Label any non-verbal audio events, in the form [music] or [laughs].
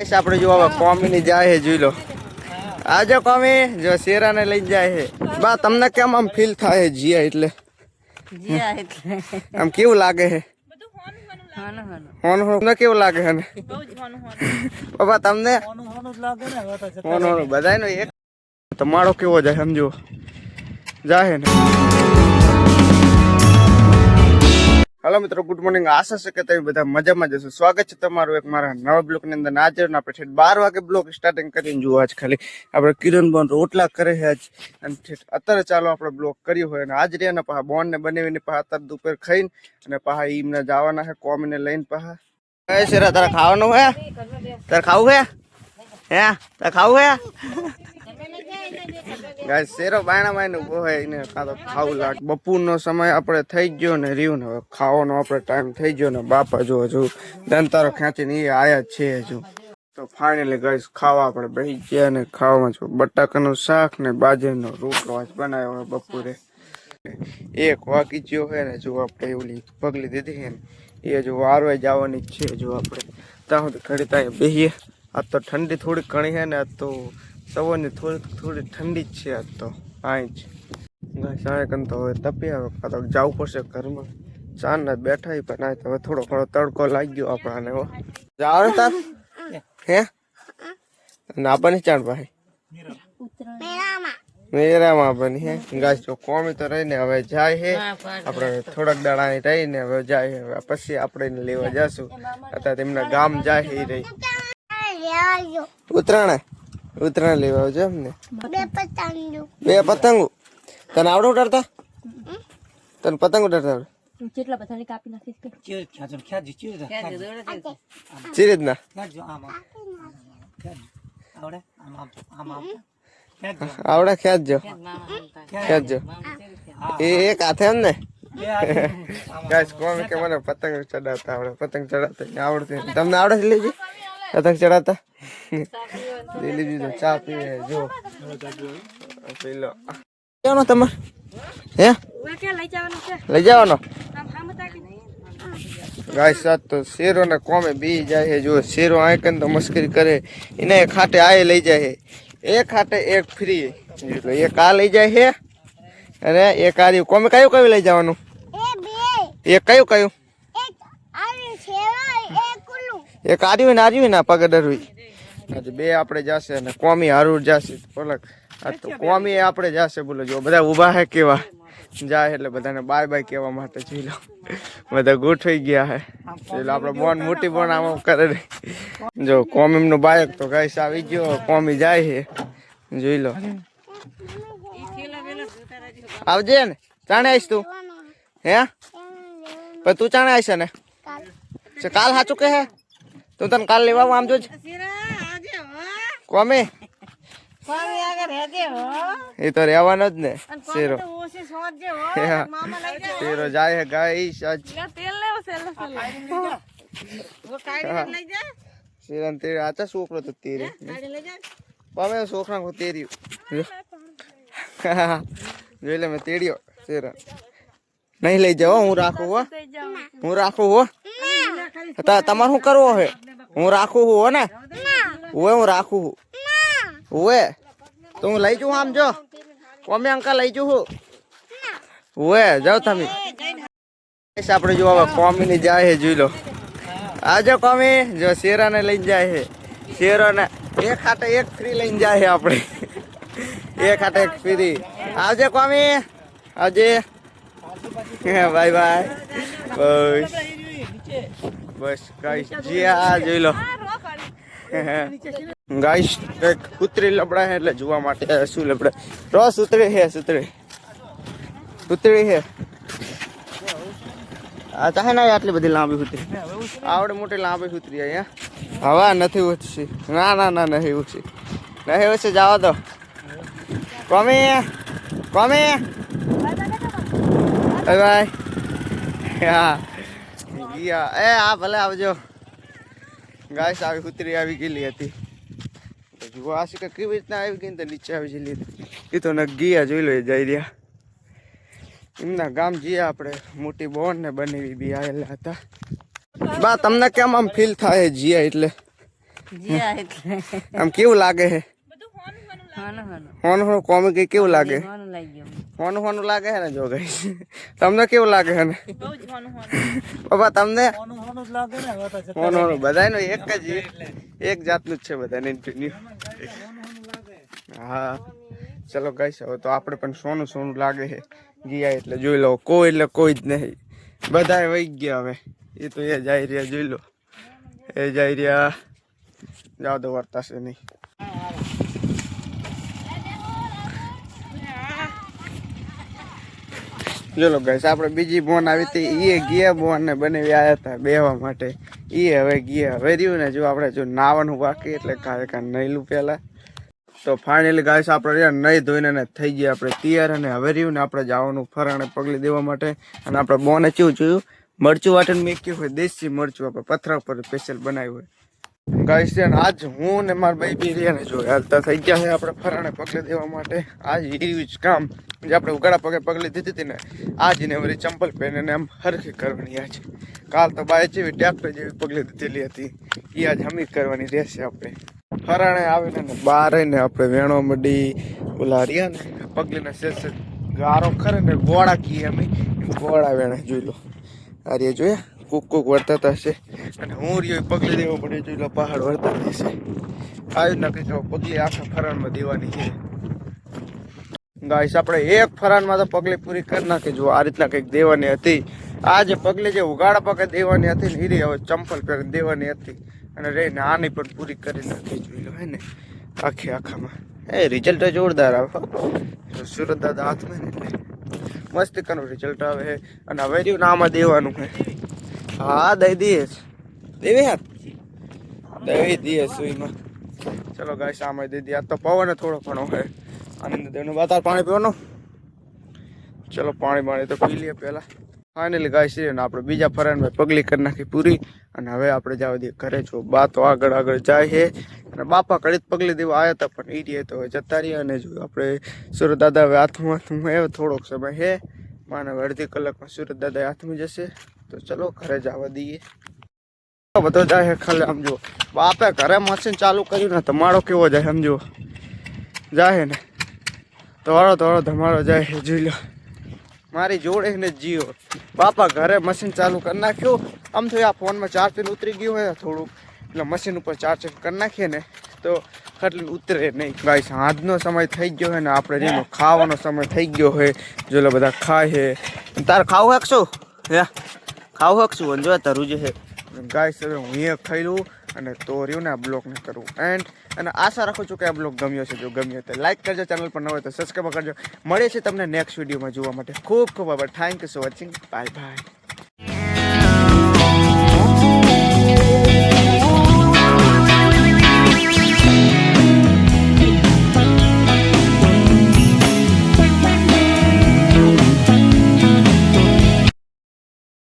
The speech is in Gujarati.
ગાઈસ, આપણે જો હવે કોમી ની જાય છે જોઈ લો. આજે કોમી જો શેરાને લઈને જાય છે. બા તમને કેમ આમ ફીલ થાય છે જીયા એટલે? જીયા એટલે. આમ કેવું લાગે છે? હાનો હાનો હોન હોન. તમને કેવું લાગે છે બાબા તમને? હોનું હોનું જ લાગે તો જતા હોન હોન. બધાયનો એક તમારો કેવો જાય સમજો. જાય ને. હલો મિત્રો ગુડ મોર્નિંગ આશા છે કે તમે બધા મજામાં જશો સ્વાગત છે તમારું એક મારા નવા બ્લોકની અંદર. આજે આપણે ઠેઠ બાર વાગે બ્લોક સ્ટાર્ટિંગ કરીને જુઓ આજ ખાલી. આપણે કિરણ બોન રોટલા કરે છે આજ. અને અત્યારે ચાલો આપણે બ્લોક કર્યું હોય અને આજ રહ્યા ને પાછા બોન ને બનાવીને પાછા અત્યારે દુપેર ખાઈને અને પાછા ઈમને જવાના છે, કોમીને લઈને પાછા એ શેરા, તારે ખાવાનું હે? તારે ખાવું હે? હે? તારે ખાવું હે? ગાય શેરો બાયણા માઈને ગોહાય ને કાં તો ખાવું લાગે. બપોરનો સમય આપણે થઈ ગયો ને રહ્યું ને ખાવાનો આપણે ટાઈમ થઈ ગયો ને બાપા જો હજુ દંતારો ખેંચીને એ આયા જ છે હજુ. તો ફાઇનલી ગાઈસ, ખાવા આપણે બેસી ગયા ને ખાવામાં જો. બટાકાનું શાક ને બાજરીનો રોટલો આજ બનાવ્યો હોય બપોરે. એક વાગી ગયો હે ને જો આપણે ઓલી પગલી દીધી છે ને, એ હજુ વારવા જવાની છે જો આપણે. ત્યાં સુધી ઘડી ત્યાં બેસીએ આ તો ઠંડી થોડી ઘણી હે ને તો સવારની થોડી થોડી ઠંડી જ છે આજ તો પાંચ જ. સાંય કન તો હવે તપી આવે કાં તો જવું પડશે ઘરમાં. ચાર ના બેઠા પણ આ હવે થોડો ઘણો તડકો લાગ્યો આપણાને હો. જાવ તાર. હે? અને આપણને ચાણ ભાઈ? મેરામાં હે? ગાય તો કોમી તો રહીને હવે જાય હે. આપણે થોડાક દાડાની રહીને હવે જાય હવે પછી આપણે લેવા જશું. અત્યારે તેમના ગામ જાય હે રહી. ઉત્તરાયણ. ઉત્તરાયણ લેવા આવજો એમ ને બે પતંગો? તને આવડે ઉડાડતા? તને પતંગ ઉડાડતા આવડે? જેટલા બધાને કાપી નાખીશ ચીર ખ્યાજો ખ્યાજો ચીર ક્યાં જતો રે રીતના આમ આમ. આવડે? આમ આમ આમ ખ્યાજો આવડે એ એક હાથે એમ ને [laughs] ગાઈસ કોમ કે મને પતંગ ચડાવતા આવડે પતંગ ચડાવતા આવડતી તમને આવડે છે લીજી? પતંગ ચડાતા. લીલી દીધો ચા પીવે જો. પી લો જવાનો તમારે. હે? લઈ જવાનું? ગાય સાત તો શેરો ને કોમે બી જાય છે. જો શેરો આંકન તો મસ્કરી કરે. એને ખાટે આય લઈ જાય છે. એક ખાટે એક ફ્રી. એટલે એક આ લઈ જાય છે. અને એક આ. કોમે કયું કયું લઈ જવાનું? એક કયું કયું? એક આર્યું ને આર્યું ને પગ ડરવી આજે બે આપણે જાશે અને કોમી હારું જશે. પલક આ તો કોમી આપણે જાશે બોલો જો બધા ઊભા હે કેવા. જાય એટલે બધાને બાય બાય કહેવા માટે જોઈ લો. બધા ગોઠવાઈ ગયા હે. એટલે આપણે બોન મોટી બોન આમ કરે જો કોમીમનું બાયક તો ગાઈસ આવી ગયો કોમી જાય હે. જોઈ લો. આવજે ને ચાણે આવીશ તું. હે? પણ તું ચાણે આવીશ ને કાલ સાચું કહે? તું તને કાલ લેવા આવું આમ જોજ કોમી? સ્વામી આગળ હેજે હો. એ તો રહેવાનો જ ને શેરો. ઓછી સોજે હો. હા. શેરો જાય હે ગાઈસ આજ. તેલ લેવો સેલ વો કાઢી લઈ જા. શેરન તેરે આચા છોકરો તો તેરે. કાઢી લઈ જા. પામે છોકરા કો તેર્યું જોઈ લે મેં તેડ્યો શેરન નહીં લઈ જાઓ હું રાખું હો. હું રાખું હો. તા તમારે શું કરવો હે? હું રાખું હું હો ને? ઓએ હું રાખું હું ઓએ તો હું લઈ જઉં આમ જો. કોમે અંકલ લઈ જઉં હું ઓએ જાઓ તમે. આપણે જો હવે કોમી ની જાય છે જોઈ લો. આજે કોમી જો શેરાને લઈને જાય છે. શેરોને એક હાટે એક ફ્રી લઈને જાય છે આપણે. એક હાટે એક ફ્રી આવજે કોમી. આવજે. Bye bye. બસ. બસ ગાઈસ જી આ જોઈ લો. ગાઈસ એક કૂતરી લબડા હે એટલે જોવા માટે શું લબડા? રોસ ઉતરે હે સુતરે ઉતરી હે. આ ચાહે ના આટલી બધી લાંબી ઉતરી. આવડે મોટી લાંબી ઉતરી અહીંયા હવા નથી ઉઠશી ના ના ના નહીં ઉઠશી નહીં ઉઠશે જવા દો. કોમી કોમી. Bye bye. હા. ગયા. એ આ ભલે આવજો. ગાય આવી કૂતરી આવી ગયેલી હતી. તો જુઓ આ શીખર કેવી રીતના આવી ગઈ તો નીચે આવી ગયેલી હતી. એ તો ન ગયા જોઈ લો એ જઈ રહ્યા. એમના ગામ જઈએ આપણે. મોટી બોન ને બનેવી બી આવેલા હતા. બા તમને કેમ આમ ફીલ થાય જીયા એટલે? જીયા આમ કેવું લાગે હે? કોમી હાનું હોનું હોનું કેવું લાગે? હાનું હોનું લાગે છે ને જો ગઈશ તમને કેવું લાગે છે ને? બાબા તમને? હોનું હોનું બધાયનું એક જ એક જાતનું જ છે બધાને હા. ચલો ગઈશ હવે તો આપણે પણ સોનું સોનું લાગે છે. ગયા એટલે જોઈ લો કોઈ એટલે કોઈ જ નહીં. બધાય વહી ગયા હવે. એ તો એ જાય રહ્યા જોઈ લો. એ જાય રહ્યા. જાવ તો વર્તાશે નહીં. ચલો ગઈશ આપણે બીજી બોન આવી હતી. એ ગયા બોન ને બનાવી આવ્યા હતા બેહવા માટે. એ હવે ગયા હવે રહ્યું ને જો આપણે જો નાવાનું બાકી એટલે કાંઈ કાંઈ નહીલું પહેલાં. તો ફાઇનલી ગાઈસ આપણે રહ્યા નહીં ધોઈને ને થઈ ગયા આપણે તૈયાર અને હવે રહ્યું ને આપણે જવાનું ફરાણે પગલી દેવા માટે. અને આપણે બોને કેવું જોયું? મરચું વાટણ મેં કહ્યું હોય, દેશી મરચું આપણે પથરા પર સ્પેશિયલ બનાવ્યું હોય. ગાઈસ, છે આજ હું ને મારા ભાઈ બી રહ્યા ને જો હાલતા થઈ ગયા છે આપણે ફરાણે પગલે દેવા માટે. આજ એવી જ કામ જે આપણે ઉગાડા પગે પગલી દીધી હતી ને, આજ ને વળી ચંપલ પહેરીને આમ હરખી કરવાની આજ. કાલ તો બાય જેવી ટ્રેક્ટર જેવી પગલી દીધેલી હતી. એ આજ હમી કરવાની રહેશે આપણે. ફરાણે આવીને બહાર ને આપણે વેણો મડી, ઓલા રહ્યા ને, પગલીને સેસ ગારો ખરે ને ગોળા કીએ અમે. ગોળા વેણે જોઈ લો. આ રે જોયા? કુક કુક વર્તાતા હશે. અને હું રહ્યો પગલી દેવો પડે જોઈ લો પહાડ વર્તાતી હશે. આવી ના જો પગલી આખા ફરાણમાં દેવાની છે. ગાઈસ આપણે એક ફરાણમાં તો પગલી પૂરી કરી નાખી. જો આ રીતના કંઈક દેવાની હતી. આ જે પગલી જે ઉગાડા પગે દેવાની હતી ને એ હવે ચંપલ પહેરીને દેવાની હતી. અને રહીને આની પણ પૂરી કરી નાખી જોઈ લો હે ને, આખી આખામાં. એ રિઝલ્ટ જોરદાર આવે સુરત દાદા હાથમાં ને એટલે. મસ્ત કનું રિઝલ્ટ આવે અને હવે રહ્યું ને આમાં દેવાનું છે હા, દઈ દઈએ. દેવી હાથ? દઈ દઈએ સુઈમાં. ચલો ગાય સામે દઈ દઈએ આ તો પવન થોડો ઘણો છે. આનંદ દેવનું બાતાર પાણી પીવાનું? ચલો પાણી પાણી તો પી લઈએ પહેલા. ફાઇનલી ગાય છે અને આપણે બીજા ફરાનમાં પગલી કરી નાખી પૂરી. અને હવે આપણે જવા દઈએ ઘરે છો બા તો આગળ આગળ જાય છે. અને બાપા કડી જ પગલી દેવા આવ્યા હતા, પણ એ તો હવે જતા રહ્યા અને જો આપણે સુરત દાદા હવે હાથમાં હાથમાં થોડોક સમય છે. માને અડધી કલાકમાં સુરત દાદા હાથમાં જશે. તો ચલો ઘરે જવા દઈએ. બધો જાય ખાલી આમ જુઓ. બાપે ઘરે મશીન ચાલુ કર્યું ને, ધમાડો કેવો જાય સમજો જાય ને. તોડો તોડો ધમાડો જાય જોઈ લો. મારી જોડે ને જીઓ. બાપા ઘરે મશીન ચાલુ કરી નાખ્યું. આમ થયું આ ફોનમાં ચાર્જિંગ ઉતરી ગયું હોય થોડુંક. એટલે મશીન ઉપર ચાર્જિંગ કરી નાખીએ ને, તો ખાટલી ઉતરે નહીં. ગાઈસ હાથનો સમય થઈ ગયો હોય ને, આપણે જેનો ખાવાનો સમય થઈ ગયો હોય જો બધા ખાય છે તારે ખાવું હકશું હે? ખાવું હકશું અને જો તારું જે છે ગાઈસ હવે હું એ ખાઈ લઉં અને તો રહ્યું ને આ બ્લોગને કરવું એન્ડ અને આશા રાખું છું કે આ બ્લોગ ગમ્યો છે જો ગમ્યો તો લાઈક કરજો ચેનલ પર ન હોય તો સબસ્ક્રાઈબ કરજો. મળે છે તમને નેક્સ્ટ વિડીયોમાં જોવા માટે. ખૂબ ખૂબ આભાર. Thank you so watching bye bye